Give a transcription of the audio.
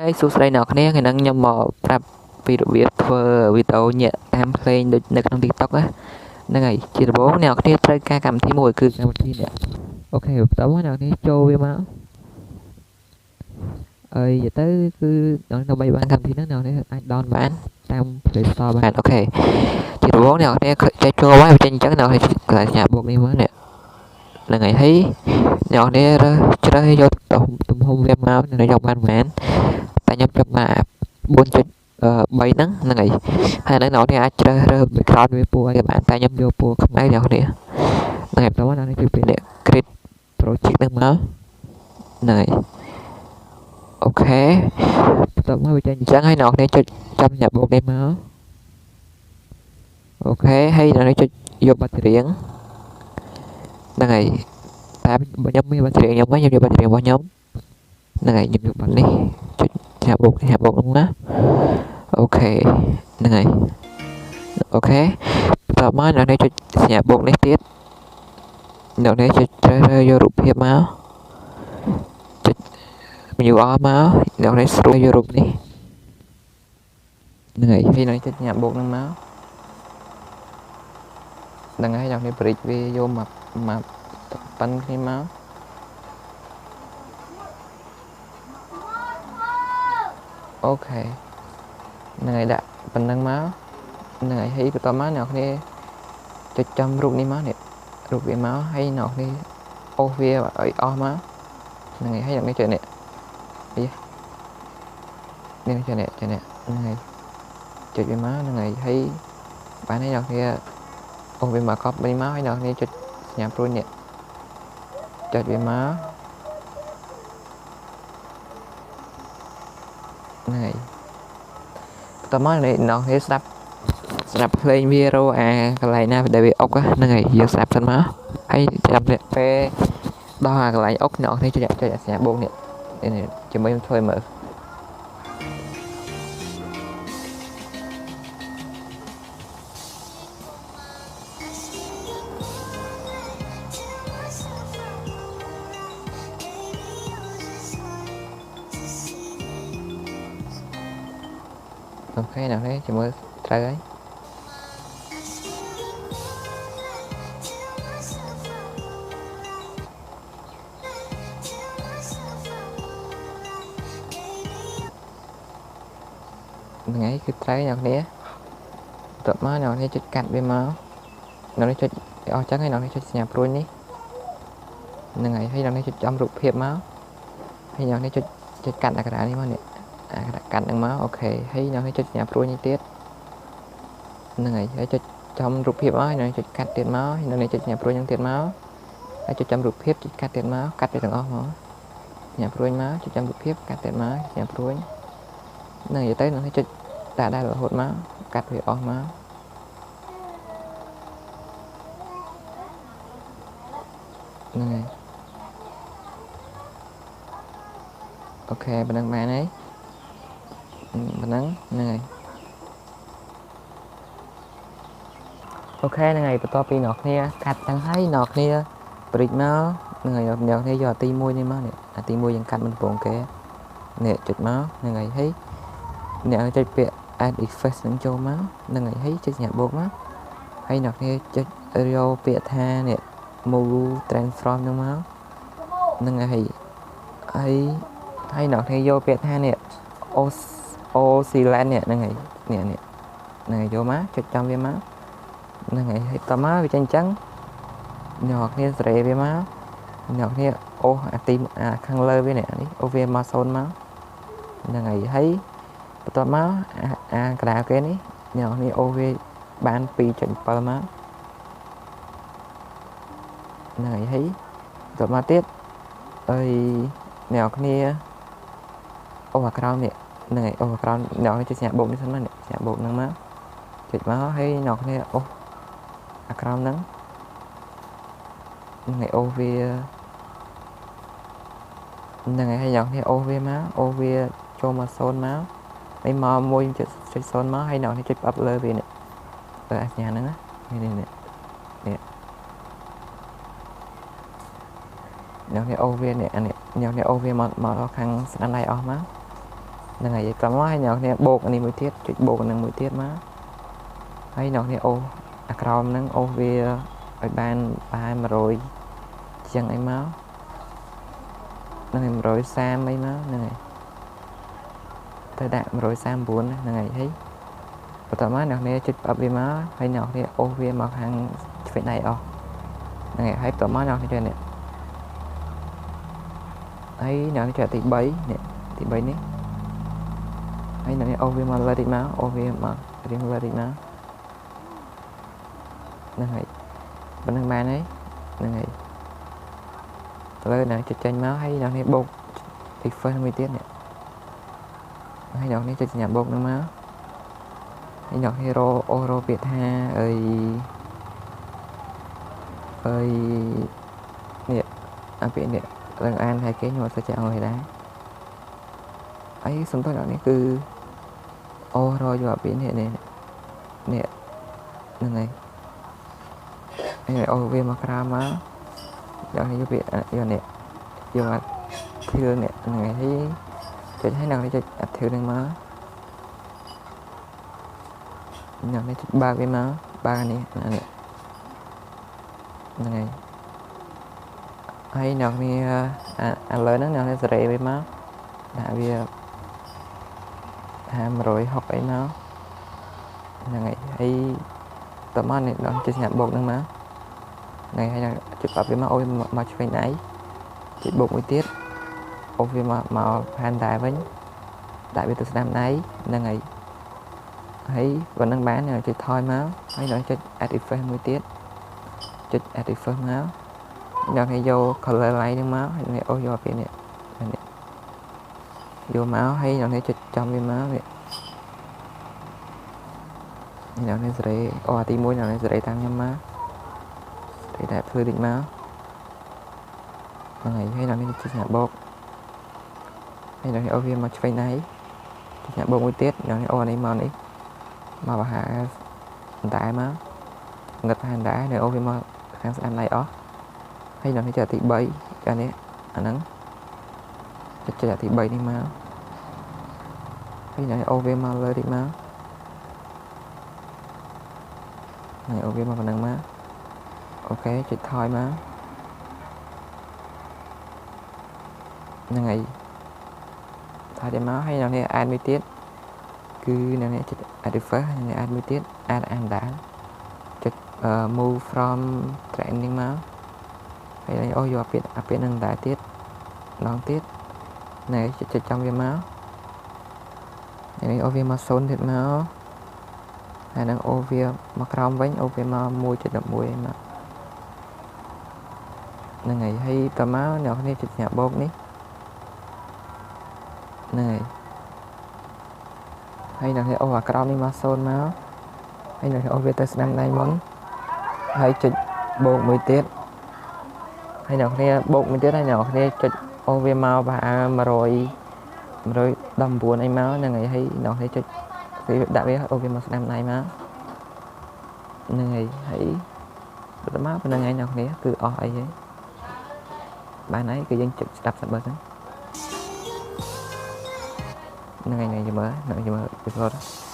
ហើយសួស្តីអ្នកនរគ្នាថ្ងៃហ្នឹងខ្ញុំមកប្រាប់ពីរបៀបធ្វើវីដេអូញាក់តាមភ្លេងដូចនៅក្នុង TikTok ហ្នឹងហើយជាដំបូងអ្នកនរគ្នាត្រូវការកម្មវិធីមួយគឺកម្មវិធីនេះអូខេបន្តមកអ្នកនរគ្នាចូលវាមកហើយនិយាយទៅគឺអ្នកដើម្បីបានកម្មវិធីហ្នឹងអ្នកនរគ្នាអាច download បានតាម Play Store បានអូខេជាដំបូងអ្នកនរគ្នាចេះចូលហើយចេញអញ្ចឹងអ្នកនរគ្នាកន្លែងសញ្ញាបូកនេះមកនេះហ្នឹងហើយហើយអ្នកនរគ្នារើសជ្រើសយកទំហំវាមកអ្នកយកបានប៉ុន្មាន តែខ្ញុំចង់មក4.3ហ្នឹងហ្នឹងហើយហើយនៅអ្នកនេះអាចជ្រើសរើស background វាពណ៌ឲ្យបានតែខ្ញុំយកពណ៌ខ្មៅអ្នកនេះហ្នឹងហើយបន្តមកនេះគឺពេលនេះ create project ហ្នឹងមកហ្នឹងហើយអូខេបន្តមកវាចេញអញ្ចឹងហើយអ្នកនេះចុចចាំញ៉ាំបូកនេះមកអូខេហើយអ្នកនេះចុចយកបាត់រៀងហ្នឹងហើយតែខ្ញុំមានបាត់រៀងខ្ញុំខ្ញុំយកបាត់រៀងរបស់ខ្ញុំហ្នឹងហើយខ្ញុំយកបាត់នេះចុច ញ៉ាំបូកញ៉ាំបូកហ្នឹងណាអូខេហ្នឹងហើយអូខេបន្តមកអ្នកនេះចុចសញ្ញាបូកនេះទៀតអ្នកនេះចុចជ្រើសរើសយករូបភាពមកចុច menu all មកអ្នកនេះស្រួលយករូបនេះហ្នឹងហើយហើយអ្នកចុចញ៉ាំបូកហ្នឹងមកហ្នឹងហើយអ្នកនេះ bridge វាយកមកមកប៉ិនគ្នាមក អូខេហ្នឹងហើយដាក់ប៉ុណ្្នឹងមកហ្នឹងហើយហើយបន្តមកអ្នកនេះចុចចំរូបនេះមកនេះរូបវាមកហើយអ្នកនេះអូសវាឲ្យអស់មកហ្នឹងហើយហើយអ្នកនេះចុចនេះអីនេះចុចនេះចុចនេះហ្នឹងហើយចុចវាមកហ្នឹងហើយហើយបានហើយអ្នកនេះអូសវាមកកប់វិញមកហើយអ្នកនេះចុចសញ្ញាព្រួយនេះចុចវាមក ហ្នឹងហើយបន្តមកនេះអ្នកនេះស្ដាប់ស្ដាប់ភ្លេងវារោអាកន្លែងណាដែលវាអុកហ្នឹងហើយយើងស្ដាប់សិនមកហើយចាំពេលដល់អាកន្លែងអុកអ្នកនេះចុចចុចសញ្ញាបូកនេះនេះជាមួយខ្ញុំធ្វើមើលអូខេអ្នកនេះជាមួយត្រូវហើយហ្នឹងហើយគឺត្រូវអ្នកនេះតបមក អ្នកនេះចុចកាត់វាមកអ្នកនេះចុចអស់ចឹងហើយអ្នកនេះចុចសញ្ញាព្រួយនេះហ្នឹងហើយហើយអ្នកនេះចុចចំរូបភាពមកហើយ អ្នកនេះចុចចុចកាត់អាក្រានេះមកនេះអាកាត់ហ្នឹងមកអូខេហើយអ្នកនេះចុចសញ្ញាព្រួយនេះទៀតហ្នឹងហើយហើយចុចចំរូបភាពមកហើយអ្នកចុចកាត់ទៀតមកហើយអ្នកនេះចុចសញ្ញាព្រួយហ្នឹងទៀតមកហើយចុចចំរូបភាពចុចកាត់ទៀតមកកាត់វាទាំងអស់មកសញ្ញាព្រួយមកចុចចំរូបភាពកាត់ទៀតមកសញ្ញាព្រួយហ្នឹងនិយាយទៅនឹងចុចដាក់ដែររហូតមកកាត់វាអស់មកហ្នឹងហើយអូខេប៉ុណ្ណឹងបានហើយ ប៉ុណ្ណឹងហ្នឹងហើយអូខេហ្នឹងហើយបន្ទាប់ពីអ្នកគ្នាកាត់ទាំងហើយអ្នកគ្នាព្រិចមកហ្នឹងហើយអ្នកគ្នាយកអាទី1នេះមកនេះអាទី1យើងកាត់មិនប្រងគេនេះចុចមកហ្នឹងហើយហើយអ្នកចុចពាក្យ add effect នឹងចូលមកហ្នឹងហើយហើយចុចសញ្ញាបូកមកហើយអ្នកគ្នាចុចយកពាក្យថានេះ move transform ហ្នឹងមកហ្នឹងហើយហើយហើយអ្នកគ្នាយកពាក្យថានេះ oscillate នេះហ្នឹងហើយនេះនេះហ្នឹងហើយយកមកចុចចំវាមកហ្នឹងហើយហើយតមកវាចេញអញ្ចឹងអ្នកគ្នាសេរីវាមកអ្នកគ្នាអូសអាទីអាខាងលើវានេះនេះអូវាមក0មកហ្នឹងហើយហើយបន្ទាប់មកអាក្តារគេនេះអ្នកនេះអូវាបាន2.7មកហ្នឹងហើយហើយបន្ទាប់មកទៀតអីអ្នកគ្នាអូអាក្រោមនេះ ហ្នឹងហើយអូអាក្រោមអ្នកនេះចុចសញ្ញាបូកនេះសិនមកនេះសញ្ញាបូកហ្នឹងមកចុចមកហើយអ្នកគ្នាអូអាក្រោមហ្នឹងហ្នឹងហើយអូវាហ្នឹងហើយហើយអ្នកគ្នាអូវាមកអូវាចូលមក0មកហើយមកមួយចុចចុច0មកហើយអ្នកនេះចុចផ្អាប់លើវានេះលើអាសញ្ញាហ្នឹងណានេះនេះនេះអ្នកនេះអូវានេះអានេះអ្នកនេះអូវាមកមកខាងស្ដាំដៃអស់មក ហ្នឹងហើយតមកឲ្យអ្នកគ្នាបូកអានេះមួយទៀតចុចបូកអានឹងមួយទៀតមកហើយអ្នកគ្នាអូសអាក្រោមហ្នឹងអូសវាឲ្យបានប្រហែល100ជាងអីមកហ្នឹងហើយ130អីមកហ្នឹងហើយទៅដាក់139ហ្នឹងហើយហើយបន្តមកអ្នកគ្នាចុចផ្អាប់វាមកហើយអ្នកគ្នាអូសវាមកខាងឆ្វេងដៃអស់ហ្នឹងហើយហើយបន្តមកអ្នកគ្នាចុចនេះហើយអ្នកគ្នាចុចទី3នេះទី3នេះ ហើយអ្នកនេះអូសវាមកលើតិចមកអូសវាមករៀងលើតិចមកហ្នឹងហើយប៉ុណ្្នឹងបានហើយហ្នឹងហើយឥឡូវអ្នកចុចចេញមកហើយអ្នកនេះបូក reverse មួយទៀតនេះហើយអ្នកនេះចុចសញ្ញាបូកហ្នឹងមកហើយអ្នកនេះរកអូសរកពាក្យថាអីអីនេះអាពាក្យនេះឡើងអានហើយគេខ្ញុំអត់សូវចេះអង់គ្លេសដែរហើយសំដៅអ្នកនេះគឺ អូរកយកអាពាក្យនេះនេះនេះហ្នឹងហើយហើយអូវាមកក្រៅមកយកនេះយកពាក្យយកនេះយកអាធឿនេះហ្នឹងហើយហើយចុចឲ្យអ្នកនេះចុចអាធឿនឹងមកអ្នកនេះចុចបើកវាមកបើកអានេះអានេះហ្នឹងហើយហើយអ្នកនេះអាឥឡូវហ្នឹងអ្នកនេះសេរីវាមកដាក់វា 560អីមកហ្នឹងហើយហើយតមកនេះដល់ជិះស្ញាប់បូកហ្នឹងមកហ្នឹងហើយជិះប្រាប់វាមកអូយមកឆ្វេងដៃជិះបូកមួយទៀតអូវាមកមកផានដែរវិញដាក់វាទៅស្ដាំដៃហ្នឹងហើយហើយប៉ុណ្្នឹងបានចុចថយមកហើយដល់ចុច add effect មួយទៀតចុច add effect មកដល់គេយក color light ហ្នឹងមកហើយអូយកពីនេះនេះ យកមកហើយដល់គេចុចចំវាមកវាអ្នកនេះសេរីអូអាទី1អ្នកនេះសេរីតាមខ្ញុំមកសេរីតែធ្វើតិចមកហ្នឹងហើយហើយអ្នកនេះជិះអ្នកបោកហើយអ្នកនេះអូវាមកឆ្វេងដៃជិះអ្នកបោកមួយទៀតអ្នកនេះអូអានេះមកនេះមកបហាតែមកងឹតហានដែរនៅអូវាមកខាងស្ដាំដៃអស់ហើយអ្នកនេះចុចទី3អានេះអាហ្នឹង ចុចចុចទី3នេះមកហើយអ្នកអូវាមកលើតិចមកហើយអូវាមកប៉ុណ្ណឹងមកអូខេចុចថយមកហ្នឹងហើយថយទៅមកហើយអ្នកនេះអានមួយទៀតគឺអ្នកនេះចុច add reverse ហើយអ្នកអានមួយទៀត add អានដែរចុច move from training មកហើយអូយកអាពាក្យអាពាក្យហ្នឹងដែរទៀតម្ដងទៀត ណែចុចចំវាមកនេះអូវាមក0ទៀតមកហើយនឹងអូវាមកក្រោមវិញអូវាមក1.11មកហ្នឹងហើយហើយតមកអ្នកគ្នាចុចញ៉ាបោកនេះហ្នឹងហើយហើយអ្នកគ្នាអូអាក្រោមនេះមក0មកហើយអ្នកគ្នាអូវាទៅស្ដាំដៃមុនហើយចុចបូកមួយទៀតហើយអ្នកគ្នាបូកមួយទៀតហើយអ្នកគ្នាចុច អូវាមកប្រហែល100 119អីមកហ្នឹងហើយហើយអ្នកគ្នាចុចគេដាក់វាអូវាមកស្ដាំដៃមកហ្នឹងហើយហើយបន្តមកប៉ុណ្្នឹងហើយអ្នកគ្នាគឺអស់អីហើយបានហើយគឺយើងចុចស្ដាប់សិនបើហ្នឹងហ្នឹងហើយយើងមើលហ្នឹងយើងមើល episode